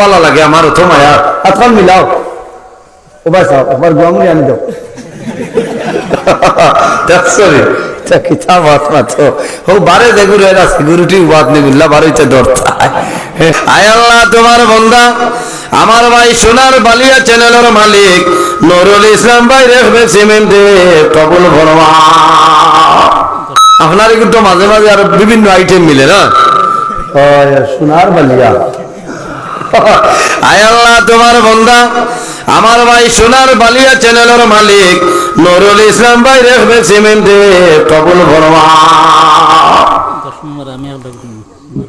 ভালো লাগে আমার অত মায়া। মিলাও। ও ভাই সাহেব একবার আনি দাও। দেখছরে কিতাব বাত মাত্র ও বারে যে গুরু এরা গুরুটি বাত নি গুল্লা দরতা আয় আল্লাহ তোমার বন্দা। আমার ভাই সোনার বালিয়া চ্যানেলের মালিক নুরুল ইসলাম ভাই রেখবে সিমেন্টে কবুল ভরমা আপনার কিন্তু মাঝে মাঝে আরও বিভিন্ন আইটেম মিলে না? সোনার বালিয়া। আয় আল্লাহ, তোমার বন্দা। আমার ভাই সোনার বালিয়া চ্যানেলের মালিক, নুরুল ইসলাম ভাই রেখবে সিমেন্টে কবুল ভরমা দশ নম্বর আমি এক ডাক দিব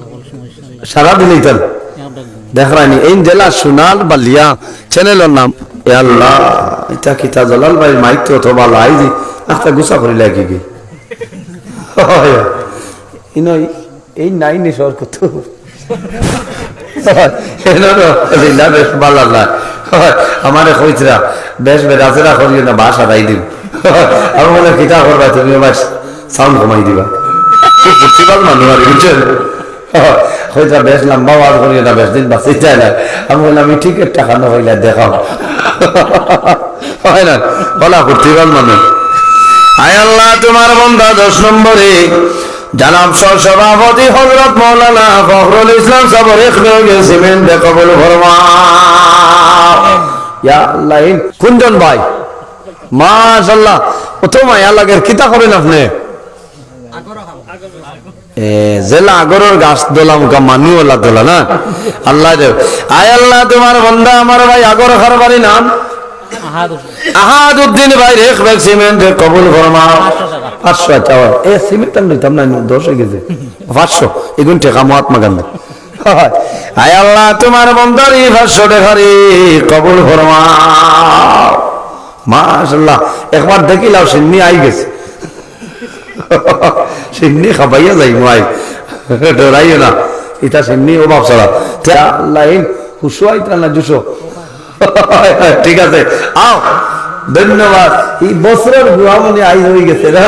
সকল সমস্যা নেই। সারাদিন এইটাল এক ডাক দিব দেখরানি এই জেলা সোনার বালিয়া চ্যানেলের নাম। এ আল্লাহ, এটা কিতা জলাল ভাই মাইক তো অথবা লাই দি? আস্তা গুছা করি লাগি কি ইনো এই নাই নি সর কত বেশ ভালো না আমারে কইতরা বেশ বেরাজেরা করিও না, বাসা দাই দিম। আমি বলে কিতা করবা তুমি? আমার সাউন্ড কমাই দিবা। খুব ফুর্তিবাদ মানুষ আর, বুঝছেন? হয়তো বেশ, লম্বা ওয়াজ করিও না, বেশ দিন বাঁচি যায় না। আমি বললাম, আমি টিকিট টাকা না হইলে দেখাও। হয় না? বলা ফুর্তিবাদ মানুষ আয় আল্লাহ, তোমার বন্ধা দশ নম্বরে। জানাব সভাপতি হজরত মৌলানা ফখরুল ইসলাম সাবর সিমেন্ট কবল আল্লাহ, এই কুঞ্জন ভাই। মাশাল্লাহ লাগের কিতা করেন আপনি। জেলা গাছ আল্লাহ দেব। আয় আল্লাহ, তোমার বন্ধা, আমার ভাই আগর খার বাড়ি নাম। আহাদ আহাদ উদ্দিন ভাই রেখ ব্যাগ সিমেন্ট কবুল ফরমা। পাঁচশো আচ্ছা এ সিমেন্ট আমি নিতাম না দশ হয়ে গেছে। পাঁচশো। এগুন টেকা মহাত্মা গান্ধী। আয় আল্লাহ, তোমার বন্দারি পাঁচশো টাকারি কবুল ফরমা। মাশাল্লাহ একবার দেখিলাম সিন্নি আই গেছে। সিন্নি খাবাইয়া যাই মাই ডরাইও না। ইটা সিন্নি অভাব ছাড়া। তা আল্লাহ হুসুয়াই না দুশো ঠিক আছে। আও, ধন্যবাদ। এই বছরের গুহামনি আই হয়ে গেছে না?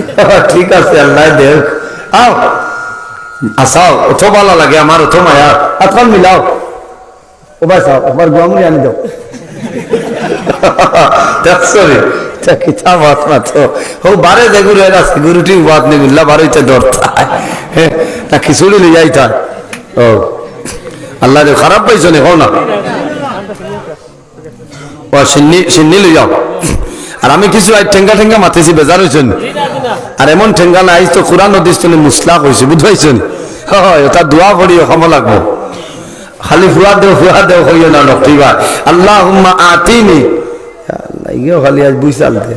ঠিক আছে, আল্লাহ দেখ। আও আসাও অথ ভালো লাগে, আমার অত মায়া। এখন মিলাও। ও ভাই সাহেব একবার গুহামনি আনি দাও। ও, বারে যে গুরু, এরা গুরুটি বাত নি গুল্লা বারইতে দরতা না খিচুড়ি লই যাইতা ও, আল্লাহ খারাপ পাইছো নি, হও না। ও, সিন্নি সিন্নি লই আর আমি কিছু আজ ঠেঙ্গা ঠেঙ্গা মাতিছি বেজার হয়েছেন আর এমন ঠেঙ্গা নাই তো কোরআন নদীর মুসলা হয়েছে বুঝাইছেন হয় ওটা দোয়া পড়ি অসম লাগবো। খালি ফুয়া দেও ফুয়া দেও হইও না নকটিবা আল্লাহ আতিনি। আল্লাহ খালি আজ বুঝাল দে।